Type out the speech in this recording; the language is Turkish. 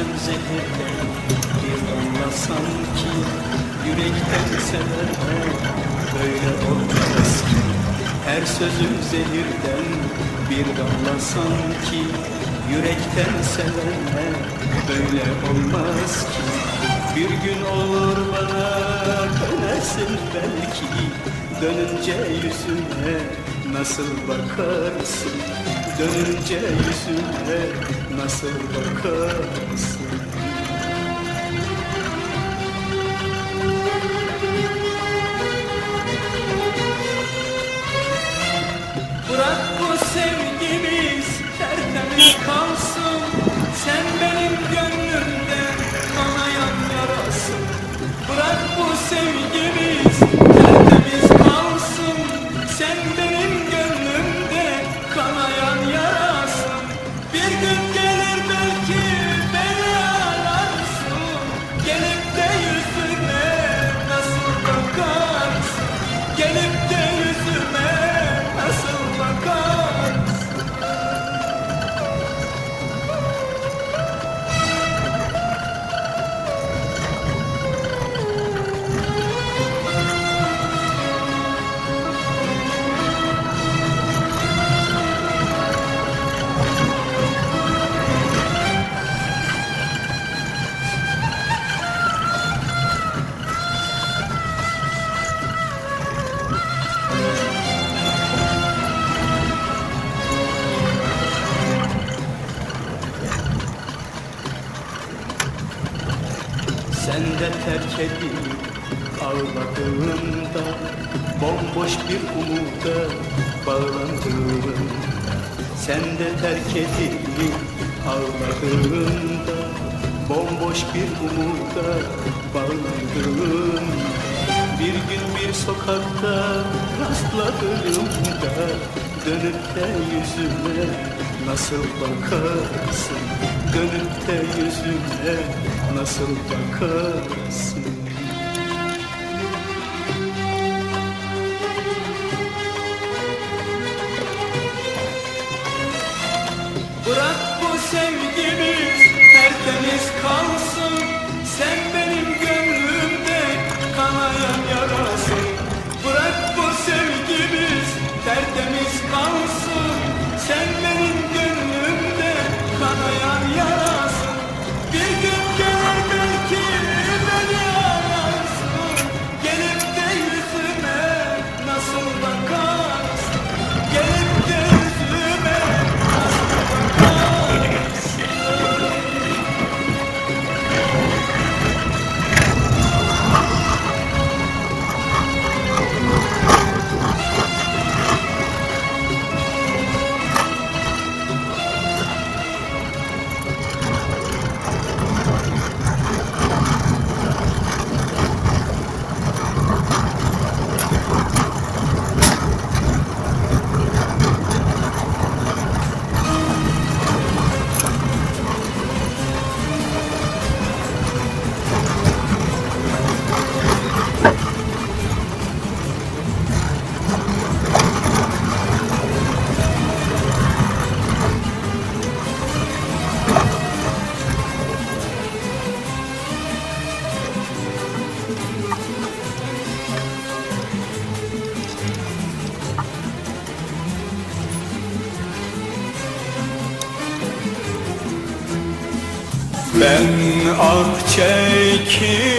Sözün zehirden bir damla sanki Yürekten severler böyle olmaz ki. Her sözün zehirden bir damla sanki Yürekten severler böyle olmaz ki. Bir gün olur bana dönersin belki Dönünce yüzüme nasıl bakarsın Dönünce yüzüme nasıl bakarsın Sen de terk edip ağladığında Bomboş bir umuda bağlandığında. Sen de terk edip ağladığında Bomboş bir umuda bağlandığında. Bir gün bir sokakta rastladığımda Dönüp de yüzüme nasıl bakarsın Dönüp de yüzüme nasıl bakarsın? Bırak Ben ak çekişim